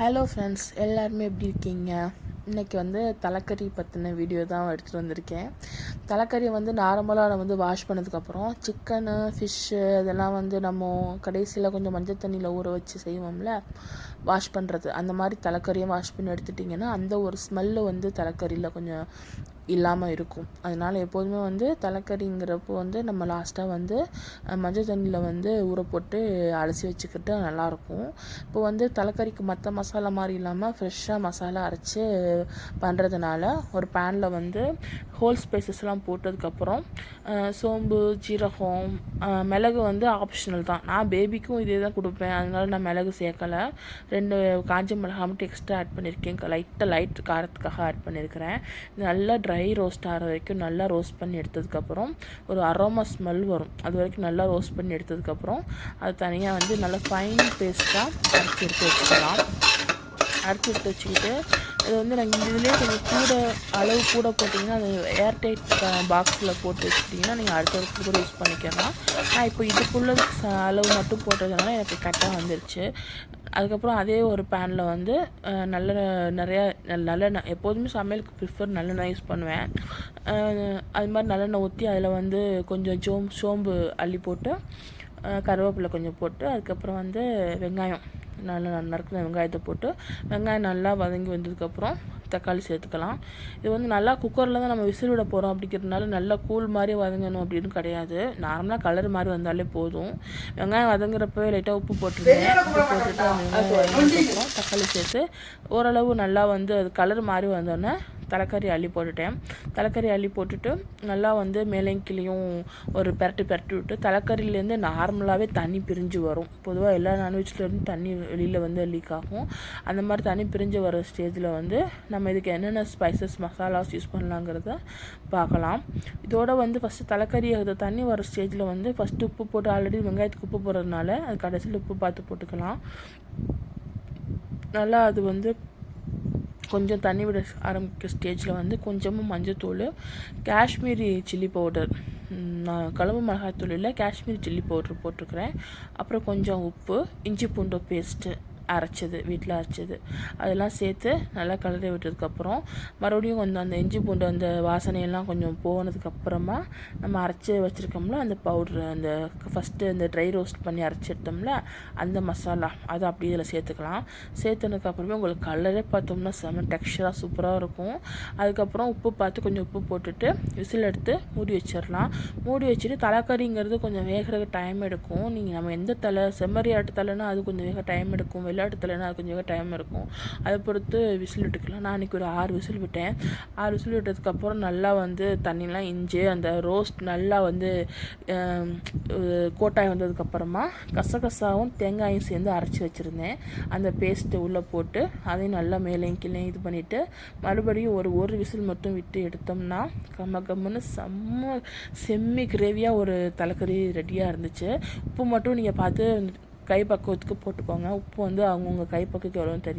Hello friends எல்லாருமே எப்படி இருக்கீங்க? இன்றைக்கி வந்து தலைக்கறி பற்றின வீடியோ தான் எடுத்துகிட்டு வந்திருக்கேன். தலைக்கறியை வந்து நார்மலாக நான் வந்து வாஷ் பண்ணதுக்கப்புறம் சிக்கனு ஃபிஷ்ஷு இதெல்லாம் வந்து நம்ம கடைசியில் கொஞ்சம் மஞ்சள் தண்ணியில் ஊற வச்சு செய்வோம்ல வாஷ் பண்ணுறது அந்த மாதிரி தலைக்கறியும் வாஷ் பண்ணி எடுத்துட்டிங்கன்னா அந்த ஒரு ஸ்மெல்லு வந்து தலைக்கறியில் கொஞ்சம் இல்லாமல் இருக்கும். அதனால் எப்போதுமே வந்து தலைக்கறிங்கிறப்போ வந்து நம்ம லாஸ்ட்டாக வந்து மஞ்சள் தண்ணியில் வந்து ஊற போட்டு அலசி வச்சுக்கிட்டு நல்லாயிருக்கும். இப்போ வந்து தலைக்கறிக்கு மற்ற மசாலா மாதிரி இல்லாமல் ஃப்ரெஷ்ஷாக மசாலா அரைச்சி பண்ணுறதுனால ஒரு பேனில் வந்து ஹோல் ஸ்பைசஸ்லாம் போட்டதுக்கப்புறம் சோம்பு ஜீரகம் மிளகு வந்து ஆப்ஷனல் தான். நான் பேபிக்கும் இதே தான் கொடுப்பேன். அதனால நான் மிளகு சேர்க்கலை. ரெண்டு காஞ்ச மிளகா மட்டும் எக்ஸ்ட்ரா ஆட் பண்ணியிருக்கேன் லைட்டாக லைட் காரத்துக்காக ஆட் பண்ணியிருக்கிறேன் நல்லா ட்ரை ரோஸ்ட் ஆகிற வரைக்கும் நல்லா ரோஸ்ட் பண்ணி எடுத்ததுக்கப்புறம் ஒரு அரோமா ஸ்மெல் வரும். அது வரைக்கும் நல்லா ரோஸ்ட் பண்ணி எடுத்ததுக்கப்புறம் அது தனியாக வந்து நல்லா ஃபைன் பேஸ்ட்டாக அரைச்சி எடுத்து வச்சுக்கலாம். அரைச்சி எடுத்து வச்சுக்கிட்டு இது வந்து நாங்கள் இதுலேயே கொஞ்சம் கூட அளவு கூட போட்டிங்கன்னா அது ஏர்டைட் பாக்ஸில் போட்டு வச்சுட்டிங்கன்னா நீங்கள் அடுத்த வருஷத்துக்கு கூட யூஸ் பண்ணிக்கலாம் நான் இப்போ இதுக்குள்ள அளவு மட்டும் போட்டதுனால எனக்கு கரெக்டாக வந்துருச்சு. அதுக்கப்புறம் அதே ஒரு பேனில் வந்து நல்ல நிறையா நல்லெண்ணெய் எப்போதுமே சமையலுக்கு ப்ரிஃபர் நல்லெண்ணெய் யூஸ் பண்ணுவேன். அது மாதிரி நல்லெண்ணெய் ஊற்றி அதில் வந்து கொஞ்சம் சோம் சோம்பு அள்ளி போட்டு கருவேப்பிலை கொஞ்சம் போட்டு அதுக்கப்புறம் வந்து வெங்காயம். நல்லா நறுக்கின வெங்காயத்தை போட்டு வெங்காயம் நல்லா வதங்கி வந்ததுக்கப்புறம் தக்காளி சேர்த்துக்கலாம். இது வந்து நல்லா குக்கரில் தான் நம்ம விசில் விட போகிறோம் அப்படிங்கிறதுனால நல்லா கூழ் மாதிரி வதங்கணும் அப்படின்னு கிடையாது. நார்மலாக கலர் மாதிரி வந்தாலே போதும். வெங்காயம் வதங்குறப்பவே லைட்டாக உப்பு போட்டுருந்தேன் உப்பு போட்டுட்டு அந்த வெங்காயம் தக்காளி சேர்த்து ஓரளவு நல்லா வந்து அது கலர் மாதிரி வந்தோடனே தலைக்கறி அள்ளி போட்டுட்டேன். தலைக்கறி அள்ளி போட்டுட்டு நல்லா வந்து மேலேயும் கிளியும் ஒரு பெரட்டு பெரட்டி விட்டு தலைக்கறியிலேருந்து நார்மலாகவே தண்ணி பிரிஞ்சு வரும். பொதுவாக எல்லா நான்வெஜ்லேருந்து தண்ணி வெளியில் வந்து லீக் ஆகும். அந்த மாதிரி தண்ணி பிரிஞ்சு வர ஸ்டேஜில் வந்து நம்ம இதுக்கு என்னென்ன ஸ்பைசஸ் மசாலாஸ் யூஸ் பண்ணலாங்கிறத பார்க்கலாம். இதோட வந்து ஃபஸ்ட்டு தலைக்கறி அது தண்ணி வர ஸ்டேஜில் வந்து ஃபஸ்ட்டு உப்பு போட்டு ஆல்ரெடி வெங்காயத்துக்கு உப்பு போடுறதுனால அது கடைசியில் உப்பு பார்த்து போட்டுக்கலாம். நல்லா அது வந்து கொஞ்சம் தண்ணி விட ஆரம்பிக்க ஸ்டேஜில் வந்து கொஞ்சமாக மஞ்சத்தூள் காஷ்மீரி சில்லி பவுடர் நான் குழம்பு மிளகாய்த்தூள் இல்லை காஷ்மீரி சில்லி பவுட்ரு போட்டிருக்கிறேன். அப்புறம் கொஞ்சம் உப்பு இஞ்சி பூண்டு பேஸ்ட்டு அரைச்சது வீட்டில் அரைச்சது. அதெல்லாம் சேர்த்து நல்லா கலரி விட்டதுக்கப்புறம் மறுபடியும் கொஞ்சம் அந்த இஞ்சி பூண்டு அந்த வாசனையெல்லாம் கொஞ்சம் போனதுக்கப்புறமா நம்ம அரைச்சி வச்சுருக்கோம்ல அந்த பவுட்ரு அந்த ஃபஸ்ட்டு அந்த ட்ரை ரோஸ்ட் பண்ணி அரைச்சி எடுத்தோம்ல அந்த மசாலா அதை அப்படியே இதில் சேர்த்துக்கலாம். சேர்த்துனதுக்கப்புறமே உங்களுக்கு கலரே பார்த்தோம்னா செம்ம டெக்ஸ்டராக சூப்பராக இருக்கும். அதுக்கப்புறம் உப்பு பார்த்து கொஞ்சம் உப்பு போட்டுட்டு விசில் எடுத்து மூடி வச்சிடலாம். மூடி வச்சுட்டு தலைக்கறிங்கிறது கொஞ்சம் வேகிறதுக்கு டைம் எடுக்கும். நீங்கள் நம்ம எந்த தலை செம்மறி ஆட்டு தலைன்னா அது கொஞ்சம் வேக டைம் எடுக்கும். வெளில விளையாட்டுலன்னா அது கொஞ்சம் டைம் இருக்கும். அதை பொறுத்து விசில் விட்டுக்கலாம். நான் அன்றைக்கி ஒரு ஆறு விசில் விட்டேன். ஆறு விசில் விட்டதுக்கப்புறம் நல்லா வந்து தண்ணிலாம் இஞ்சி அந்த ரோஸ்ட் நல்லா வந்து கோட்டாய் வந்ததுக்கப்புறமா கசகசாவும் தேங்காயும் சேர்ந்து அரைச்சி வச்சுருந்தேன். அந்த பேஸ்ட்டு உள்ளே போட்டு அதையும் நல்லா மேலேயும் கீழே இது பண்ணிவிட்டு மறுபடியும் ஒரு ஒரு விசில் மட்டும் விட்டு எடுத்தோம்னா கம்ம கம்முன்னு செம்ம செம்மி கிரேவியாக ஒரு தலைக்கறி ரெடியாக இருந்துச்சு. உப்பு மட்டும் நீங்கள் பார்த்து கை பக்குவத்துக்கு போட்டுக்கோங்க. உப்பு வந்து அவங்கவுங்க கை எவ்வளோன்னு தெரியாது.